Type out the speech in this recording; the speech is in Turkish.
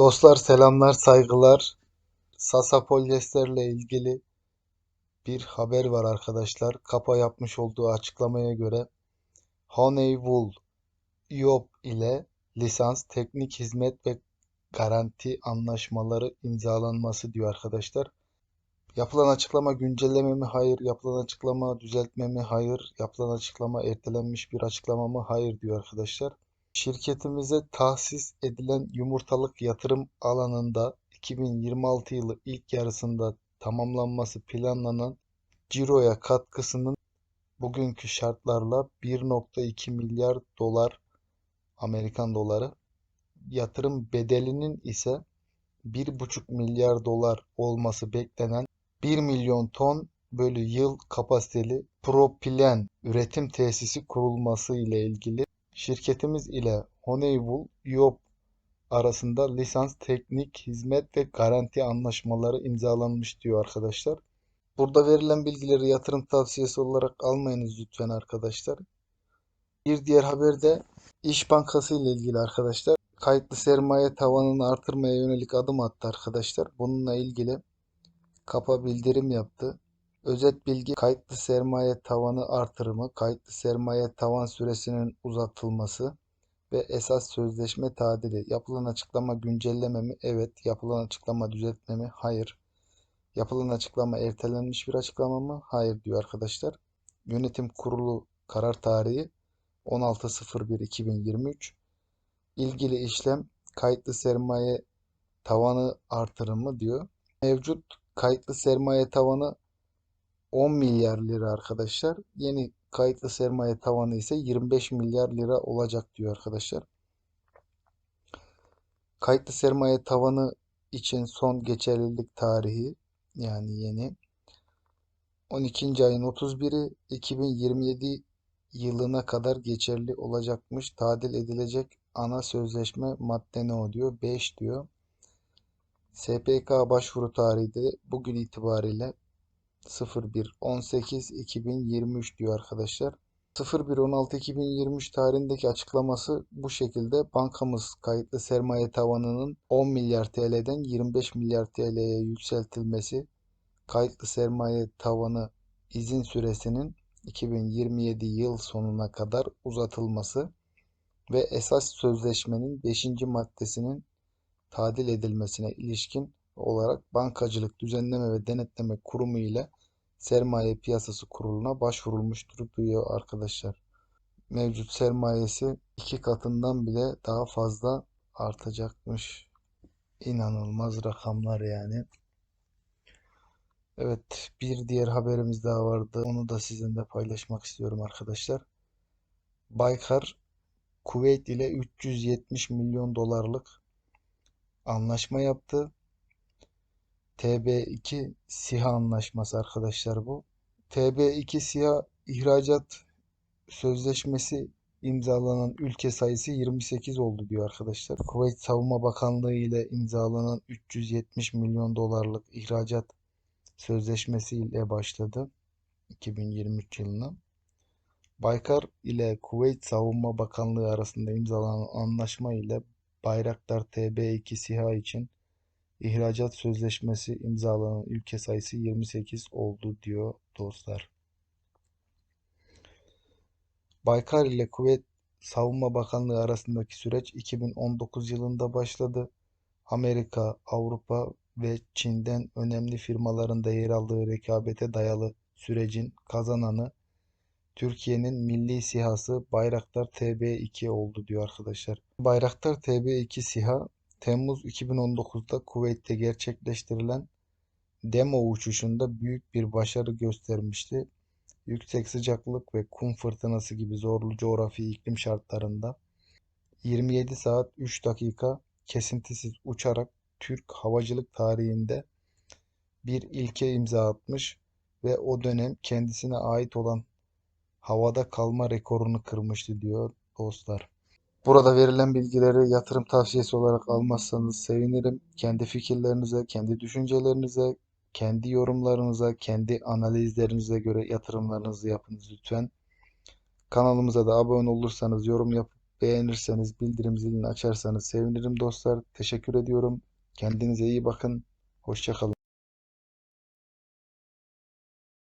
Dostlar selamlar, saygılar. Sasa Polyester'le ilgili bir haber var arkadaşlar. Kapa yapmış olduğu açıklamaya göre Honeywell İOP ile lisans, teknik hizmet ve garanti anlaşmaları imzalanması diyor arkadaşlar. Yapılan açıklama güncelleme mi? Hayır. Yapılan açıklama düzeltme mi? Hayır. Yapılan açıklama ertelenmiş bir açıklama mı? Hayır diyor arkadaşlar. Şirketimize tahsis edilen yumurtalık yatırım alanında 2026 yılı ilk yarısında tamamlanması planlanan ciroya katkısının bugünkü şartlarla 1.2 milyar dolar Amerikan doları. Yatırım bedelinin ise 1,5 milyar dolar olması beklenen 1 milyon ton bölü yıl kapasiteli propilen üretim tesisi kurulması ile ilgili şirketimiz ile Honeywell İOP arasında lisans, teknik, hizmet ve garanti anlaşmaları imzalanmış diyor arkadaşlar. Burada verilen bilgileri yatırım tavsiyesi olarak almayınız lütfen arkadaşlar. Bir diğer haber de İş Bankası ile ilgili arkadaşlar. Kayıtlı sermaye tavanını artırmaya yönelik adım attı arkadaşlar. Bununla ilgili kapa bildirim yaptı. Özet bilgi kayıtlı sermaye tavanı artırımı, kayıtlı sermaye tavan süresinin uzatılması ve esas sözleşme tadili. Yapılan açıklama güncelleme mi? Evet. Yapılan açıklama düzeltme mi? Hayır. Yapılan açıklama ertelenmiş bir açıklama mı? Hayır diyor arkadaşlar. Yönetim kurulu karar tarihi 16.01.2023. İlgili işlem kayıtlı sermaye tavanı artırımı diyor. Mevcut kayıtlı sermaye tavanı 10 milyar lira arkadaşlar. Yeni kayıtlı sermaye tavanı ise 25 milyar lira olacak diyor arkadaşlar. Kayıtlı sermaye tavanı için son geçerlilik tarihi yani yeni 12. ayın 31'i 2027 yılına kadar geçerli olacakmış. Tadil edilecek ana sözleşme madde ne o diyor? 5 diyor. SPK başvuru tarihi de bugün itibariyle 01.18.2023 diyor arkadaşlar. 01.16.2023 tarihindeki açıklaması bu şekilde. Bankamız kayıtlı sermaye tavanının 10 milyar TL'den 25 milyar TL'ye yükseltilmesi, kayıtlı sermaye tavanı izin süresinin 2027 yıl sonuna kadar uzatılması ve esas sözleşmenin 5. maddesinin tadil edilmesine ilişkin olarak Bankacılık Düzenleme ve Denetleme Kurumu ile Sermaye Piyasası Kurulu'na başvurulmuştur diyor arkadaşlar. Mevcut sermayesi iki katından bile daha fazla artacakmış. İnanılmaz rakamlar yani. Evet, bir diğer haberimiz daha vardı. Onu da sizinle paylaşmak istiyorum arkadaşlar. Baykar, Kuveyt ile 370 milyon dolarlık anlaşma yaptı. TB2 SİHA anlaşması arkadaşlar bu. TB2 SİHA ihracat sözleşmesi imzalanan ülke sayısı 28 oldu diyor arkadaşlar. Kuveyt Savunma Bakanlığı ile imzalanan 370 milyon dolarlık ihracat sözleşmesi ile başladı 2023 yılına. Baykar ile Kuveyt Savunma Bakanlığı arasında imzalanan anlaşma ile Bayraktar TB2 SİHA için ihracat sözleşmesi imzalanan ülke sayısı 28 oldu diyor dostlar. Baykar ile Kuveyt Savunma Bakanlığı arasındaki süreç 2019 yılında başladı. Amerika, Avrupa ve Çin'den önemli firmaların da yer aldığı rekabete dayalı sürecin kazananı Türkiye'nin milli sihası Bayraktar TB2 oldu diyor arkadaşlar. Bayraktar TB2 SİHA Temmuz 2019'da Kuveyt'te gerçekleştirilen demo uçuşunda büyük bir başarı göstermişti. Yüksek sıcaklık ve kum fırtınası gibi zorlu coğrafi iklim şartlarında 27 saat 3 dakika kesintisiz uçarak Türk havacılık tarihinde bir ilke imza atmış ve o dönem kendisine ait olan havada kalma rekorunu kırmıştı diyor dostlar. Burada verilen bilgileri yatırım tavsiyesi olarak almazsanız sevinirim. Kendi fikirlerinize, kendi düşüncelerinize, kendi yorumlarınıza, kendi analizlerinize göre yatırımlarınızı yapınız lütfen. Kanalımıza da abone olursanız, yorum yapıp beğenirseniz, bildirim zilini açarsanız sevinirim dostlar. Teşekkür ediyorum. Kendinize iyi bakın. Hoşça kalın.